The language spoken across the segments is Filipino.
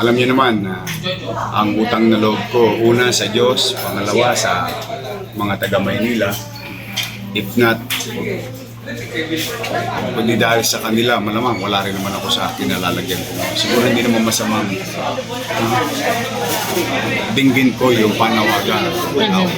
alam niyo naman na ang utang na loob ko, una sa Diyos, pangalawa sa mga taga Maynila. If not, kundi dahil sa kanila, malamang wala rin naman ako sa kinalalagyan ko. Siguro hindi naman masamang uh, dinggin ko yung panawagan tao.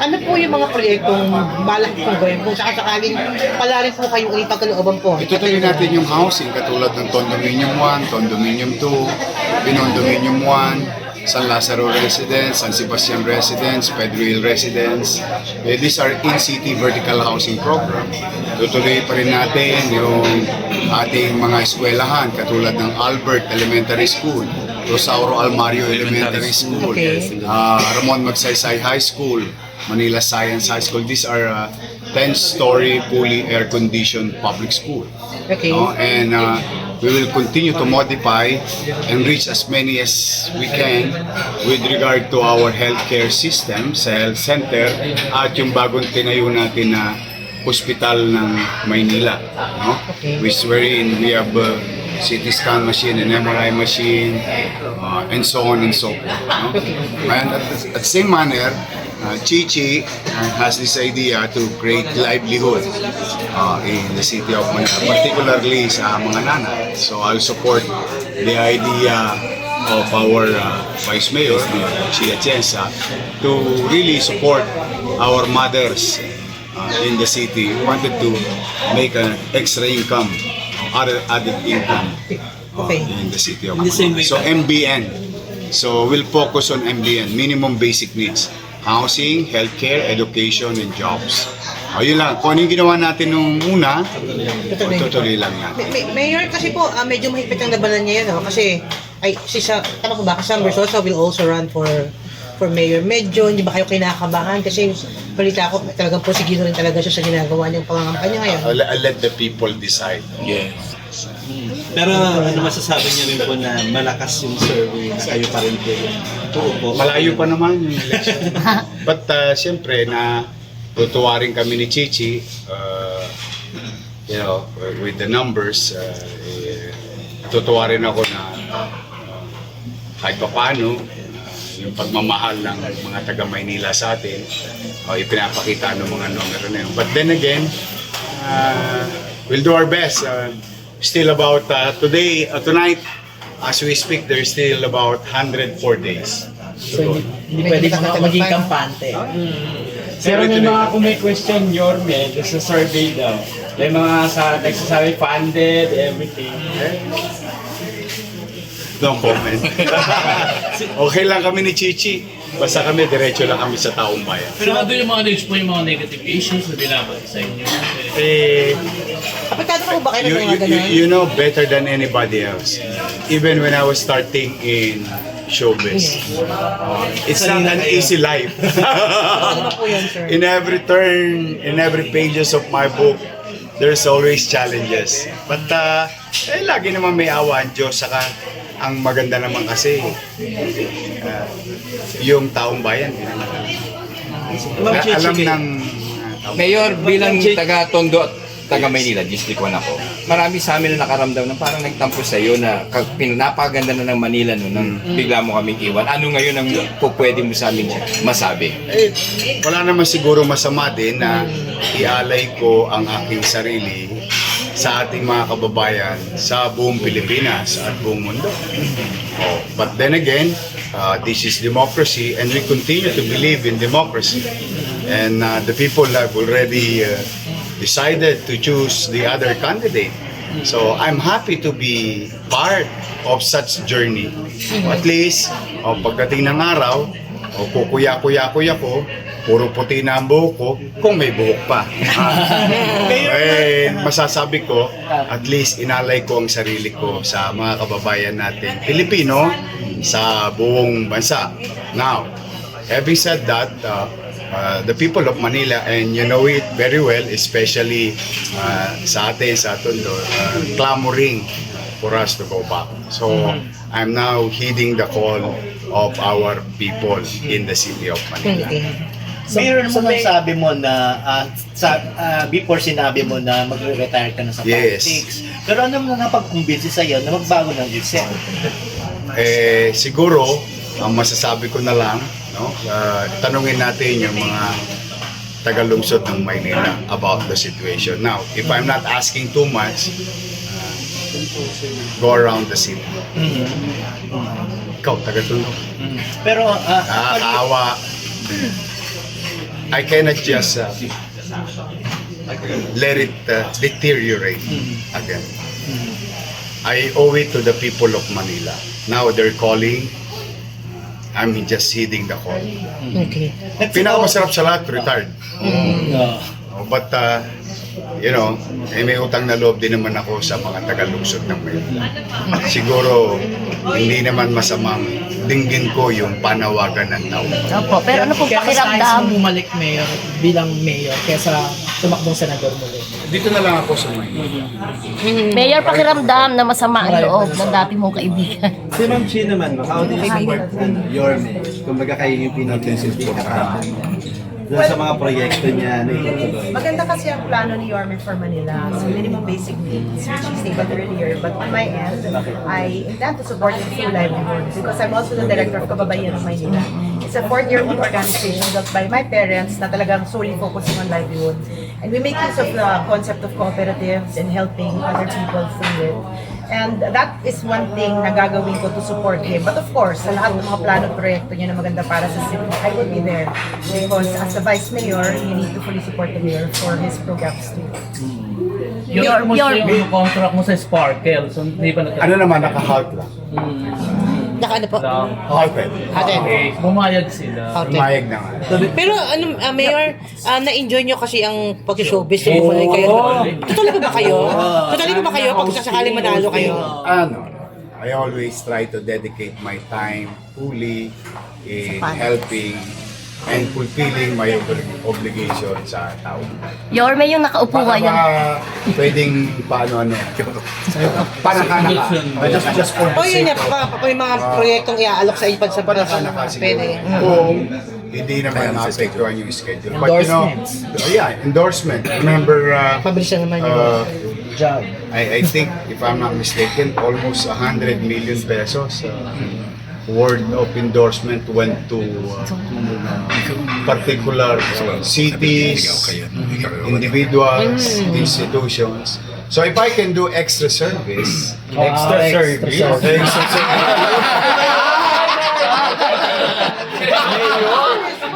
Ano po yung mga proyektong balak kong gawin? Kung sakasakaling pala rin po kayong ipagkalooban po. Itutuloy natin yung housing katulad ng Condominium 1, Condominium 2, Pinondominium 1, San Lazaro Residence, San Sebastian Residence, Pedro Hill Residence. Eh, these are in-city vertical housing program. Tutuloy pa rin natin yung ating mga eskwelahan katulad ng Albert Elementary School, Rosauro Almario Elementary School, Okay. ah, Ramon Magsaysay High School, Manila Science High School. These are uh, 10-story fully air-conditioned public school. Okay. No? And uh, we will continue to modify and reach as many as we can with regard to our healthcare system sa health center at yung bagong tinayo natin na hospital ng Maynila. No? Which wherein we have uh, CT scan machine and MRI machine uh, and so on and so forth. No? And at the same manner, uh, Chichi has this idea to create livelihood uh, in the city of Manila, particularly sa mga nanay. So I'll support the idea of our uh, Vice Mayor, uh, Chia Chiesa, to really support our mothers uh, in the city who wanted to make an extra income, other added income uh, in the city of Manila. So MBN. So we'll focus on MBN, minimum basic needs. Housing, healthcare, education, and jobs. O yun lang. Kung ano yung ginawa natin nung una, Tutuloy niyo tutuloy lang natin. May- may- Mayor, kasi po, ah, medyo mahigpit ang labanan niya yan, no? Kasi, ay, si sa, tama ko ba, Cassandra Sosa will also run for for mayor. Medyo, hindi ba kayo kinakabahan? Kasi, balita ko, talagang prosecutor rin talaga siya sa ginagawa niyang pangangampanya ngayon. I'll, I'll let the people decide. Yes. Pero ano masasabi niyo rin po na malakas yung survey na kayo pa rin po yung uupo? Malayo pa naman yung election. But uh, siyempre na tutuwa rin kami ni Chichi, uh, you know, with the numbers, uh, eh, tutuwa rin ako na uh, kahit pa paano, uh, yung pagmamahal ng mga taga Maynila sa atin, uh, ipinapakita ng mga numero na yun. But then again, uh, we'll do our best. Uh, still about uh, today, uh, tonight, as we speak, there's still about 104 days. So, hindi, hindi pwede mga maging kampante. Pero may mga kung may question, Yorme, doon sa survey daw. May mga sa, nagsasabi funded, everything. No comment. okay lang kami ni Chichi. Basta kami, diretso lang kami sa taong bayan. Pero ano yung mga news po yung mga negative issues na binabat sa inyo? Eh, Apektado pa po ba kayo you, ng you, mga ganun? you, you know better than anybody else. Even when I was starting in showbiz. Uh, it's not an easy life. Ano po yan, sir? in every turn, in every pages of my book, there's always challenges. But uh, eh, lagi naman may awa ang Diyos. Saka ang maganda naman kasi, uh, yung taong bayan, hindi naman alam. Ma'am Na- alam ng uh, Mayor, bilang taga Tondo at taga Maynila, District 1 ako, marami sa amin na nakaramdam na parang nagtampo sa iyo na kag- pin- napakaganda na ng Manila no, nang bigla mo kaming iwan. Ano ngayon ang po pwede mo sa amin masabi? Eh, wala naman siguro masama din na ialay ko ang aking sarili sa ating mga kababayan sa buong Pilipinas at buong mundo. Oh, but then again, uh, this is democracy and we continue to believe in democracy. And uh, the people have already uh, decided to choose the other candidate. So I'm happy to be part of such journey. At least, oh, pagdating ng araw, o kukuya-kuya-kuya ko, puro puti na ang buhok ko, kung may buhok pa. eh, masasabi ko, at least inalay ko ang sarili ko sa mga kababayan natin, Pilipino, sa buong bansa. Now, having said that, uh, uh, the people of Manila, and you know it very well, especially uh, sa atin, sa Tondo, uh, clamoring for us to go back. So, I'm now heeding the call of our people in the city of Manila. So, Mayor, ano so mo may- sabi mo na ah, sa ah, before sinabi mo na magre-retire ka na sa Yes. politics. Pero ano mo napag-convince sa iyo na magbago ng isip? Eh, siguro, ang masasabi ko na lang, no, ah, tanungin natin yung mga tagalungsod ng Maynila about the situation. Now, if I'm not asking too much, ah, go around the city. Ikaw, taga-tulog. Pero, ah, Nakakaawa. I cannot just uh, let it uh, deteriorate again. I owe it to the people of Manila. Now they're calling. I'm just heeding the call. Okay. Pinakamasarap sa lahat, retired. Oh, But, uh, you know, eh, may utang na loob din naman ako sa mga tagalungsod ng Manila. Siguro, hindi naman masamang dinggin ko yung panawagan ng tao. Opo, pero ano pong Kaya pakiramdam? mong bumalik mayor bilang mayor kesa tumakbong senador muli. Dito na lang ako sa Manila. Mayor, pakiramdam na masama ang loob ng dati mong kaibigan. si Ma'am Chi naman, how do you support ano, Yorme? Kumbaga kayo yung pinag-consulting doon sa mga proyekto niya na itutuloy. Maganda kasi ang plano ni Yorme for Manila. So minimum basic needs, which he stated earlier. But on my end, I intend to support it through livelihood because I'm also the director of Kababayan of Manila. It's a four-year-old organization built by my parents na talagang solely focusing on livelihood. And we make use of the concept of cooperatives and helping other people through it. And that is one thing na gagawin ko to support him. But of course, sa lahat ng mga plano at proyekto niya na maganda para sa city, I will be there. Because as a vice mayor, you need to fully support the mayor for his programs too. Yung Your- almost your- yung contract mo sa Sparkle, so hindi pa nagka- Ano naman, naka-halt lang. Naka ano po? Halted. Ate. Okay, bumayag sila. Pumayag na nga. Pero ano, ah, Mayor, ah, na-enjoy nyo kasi ang pag-showbiz. Oh, kayo. Tutuloy pa ba kayo? Tutuloy pa ba kayo pag sakaling manalo kayo? Ano, I always try to dedicate my time fully in helping and fulfilling my obli- obligation sa tao. Yorme yung nakaupo Baka ngayon. ba pwedeng paano ano? Panakanaka. Just, just for O the yun sake nga, of pa, pa, yung mga proyektong iaalok sa ipan sa panakanaka Pwede. siguro. Kung hindi naman maapektuhan yung schedule. But you know, yeah, endorsement. Remember, uh, Pabilis na naman yun. uh, Job. I, I think, if I'm not mistaken, almost 100 million pesos uh, worth of endorsement went to uh, particular cities, individuals, institutions. So if I can do extra service, Extra service. extra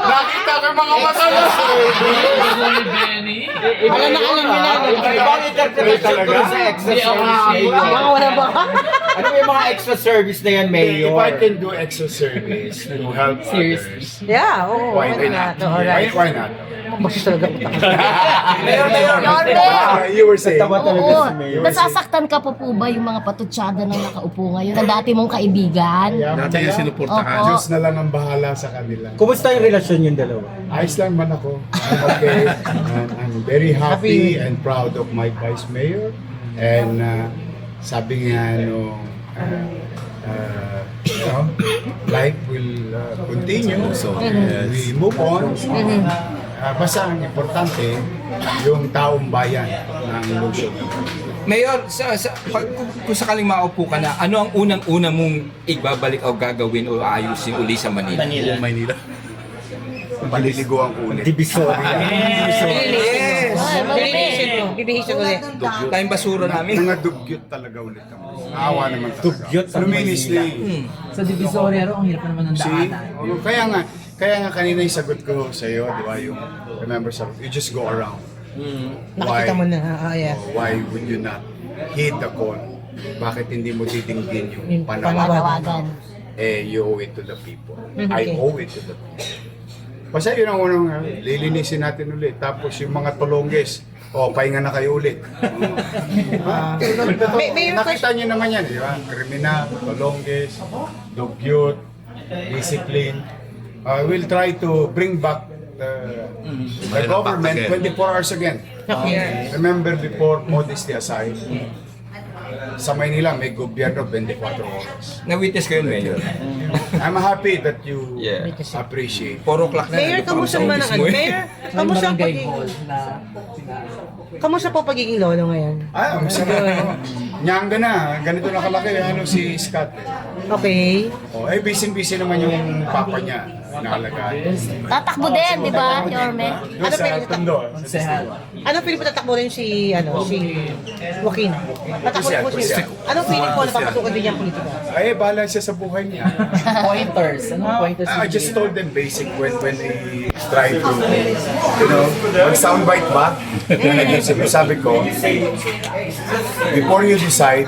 Nakita ko yung mga mata Benny. Alam na alam nila. Ibang interpretation ko sa extra service. Mga wala ba? Ano yung mga extra service na yan, If I can do extra service to help others, Yeah, oo. why Why not? not? Why, why not? Mas talaga utak. Yorme! Ah, you were saying? Oo, nasasaktan ka po po ba yung mga patutsada na nakaupo ngayon na dati mong kaibigan? Dati yung sinuportahan. Diyos na lang ang bahala sa kanila. Kumusta yung relasyon yung dalawa? Ayos lang man ako. I'm okay. And I'm very happy and proud of my vice mayor. And uh, sabi nga no, uh, uh, you know, life will uh, continue. So we move on. Uh, basta ang importante, yung taong bayan ng lungsod. Mayor, sa, sa, pag, kung, kung sakaling maupo ka na, ano ang unang-una mong ibabalik o gagawin o ayusin uli sa Manila? Manila. Paliligo ang ulit. Divisoria. Yes! Bibihisin mo. Bibihisin ulit. Tayong basura namin. Mga dugyot talaga ulit kami. Naawa naman talaga. Dugyot sa Luminis na. Hmm. Sa Divisoria ro, ang hirap naman ng daanan. Oh, Kaya nga, kaya nga kanina yung sagot ko sa iyo, di ba, yung remember sa you just go around. Nakikita mo na. Ah, yeah. Why would you not heed the call? Bakit hindi mo titinggin yung panawagan? Eh, you owe it to the people. Mhm, I owe it to the people. Basta yun ang unang uh, lilinisin natin ulit. Tapos yung mga tulongges, oh, pahinga na kayo ulit. Ah, May- may nakita niyo naman yan, di ba? Kriminal, tulongges, dugyot, discipline. Uh, we'll try to bring back the, the government 24 hours again. Remember before, modesty aside, sa Maynila may gobyerno 24 oras. Na-witness ko yun, Mayor. I'm happy that you Yeah. appreciate. 4 o'clock na. Mayor, nandun pa kamusta ako sa naman ang office ano? mo eh. Mayor, May kamusta ang pagiging... hall na Kamusta po pagiging lolo ngayon? Ah, ang sige. Nyanga na, ganito na kalaki, ano si Scott. eh. Okay. Oh, eh, busy-busy naman yung papa niya, naalagaan. Tatakbo din, di ba, Yorme? Doon Ano sa pwede Tondo. Ano feeling mo tatakbo rin si, ano, si Joaquin? Tatakbo rin po siya. Ano feeling mo na papasukan din niya ang politika? Ay, bahala siya sa buhay niya. Pointers. Anong pointers? I just told them basic when when they try to, you know, mag soundbite ba? Sabi ko, before you decide,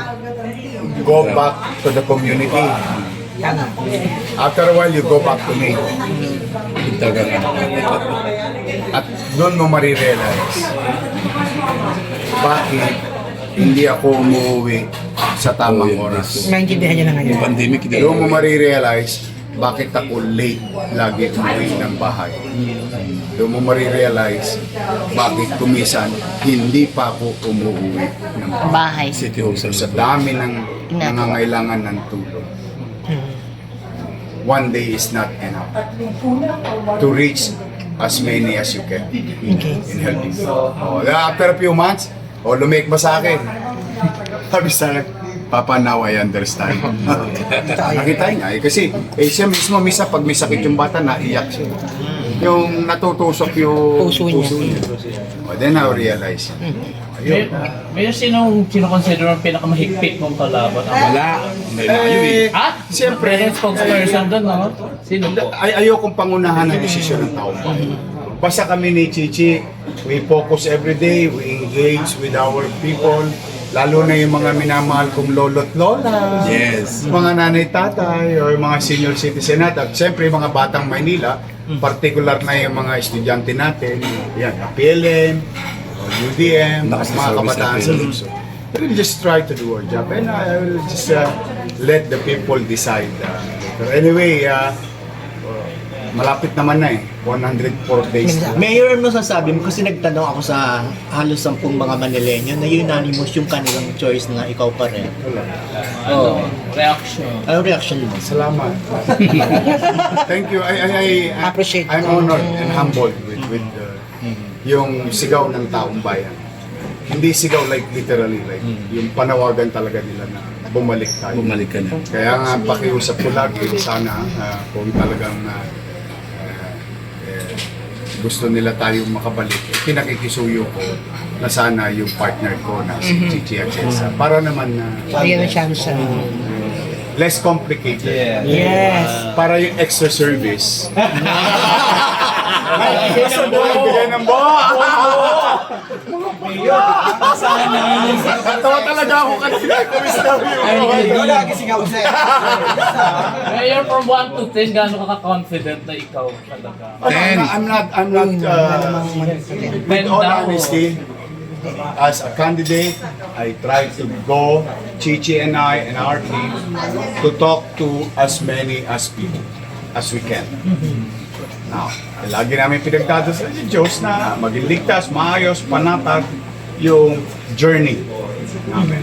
go back to the community. After a while, you go back to me. At doon mo marirealize, bakit hindi ako umuwi sa tamang oras. Naintindihan niya na ngayon. Pandemic, hindi Doon mo marirealize bakit ako late lagi umuwi ng bahay. Doon mo marirealize bakit kumisan hindi pa ako umuwi ng bahay. City Hall sa dami ng nangangailangan ng tulong. One day is not enough to reach as many as you can in helping. Oh, after a few months, oh, lumik ba sa akin? Sabi sa akin, Papa, now I understand. Nakita niya eh. Kasi eh, siya mismo, misa pag may sakit yung bata, naiyak siya. Yung natutusok yung Puso niya. Oh, then I realize. May, may sinong sino-consider ang pinakamahigpit mong kalaban? Ang Wala. May layo eh. Ah, Siyempre. May spokesperson doon, no? Sino po? Ay, ayokong pangunahan ng desisyon ng taong bayan. Basta kami ni Chichi, we focus every day, we engage with our people, lalo na yung mga minamahal kong lolo't lola, Yes. mga nanay tatay, or mga senior citizen natin. At siyempre, mga batang Maynila, particular na yung mga estudyante natin, yan, PLM, UDM, Lakas ng mga service kabataan natin. sa Luzon. We'll just try to do our job and I will just uh, let the people decide. Uh, later. anyway, uh, malapit naman na eh. 104 days na. Mayor, ano sasabi mo? Kasi nagtanong ako sa halos sampung mga Manileño na unanimous yung kanilang choice na ikaw pa rin. Ano? Reaction. Ano reaction mo? Salamat. Thank you. I, I, I, I, Appreciate. I'm honored and humbled with, with uh, yung sigaw ng taong bayan. Hindi sigaw like literally, like yung panawagan talaga nila na bumalik tayo. Bumalik ka na. Kaya nga pakiusap ko lagi sana ah, kung talagang ah, gusto nila tayong makabalik, eh, pinakikisuyo ko na sana yung partner ko na si Chichi Atienza para naman na Ayan ang chance. less complicated. Yes. Para yung extra service. Ay, bigyan ng bo! Bigyan ng bo! Natawa talaga ako kanina. Kumusta mo yun? Mayor, from 1 to 10, gaano ka ka-confident na ikaw talaga? I'm not, I'm not, I'm not, uh, with all honesty, as a candidate, I try to go, Chichi and I and our team, to talk to as many as people as we can. Now, lagi namin pinagdadasal si Diyos na maging ligtas, maayos, panatag yung journey namin.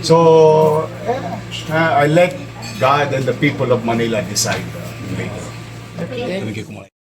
So, eh, I let God and the people of Manila decide uh, later. Thank you.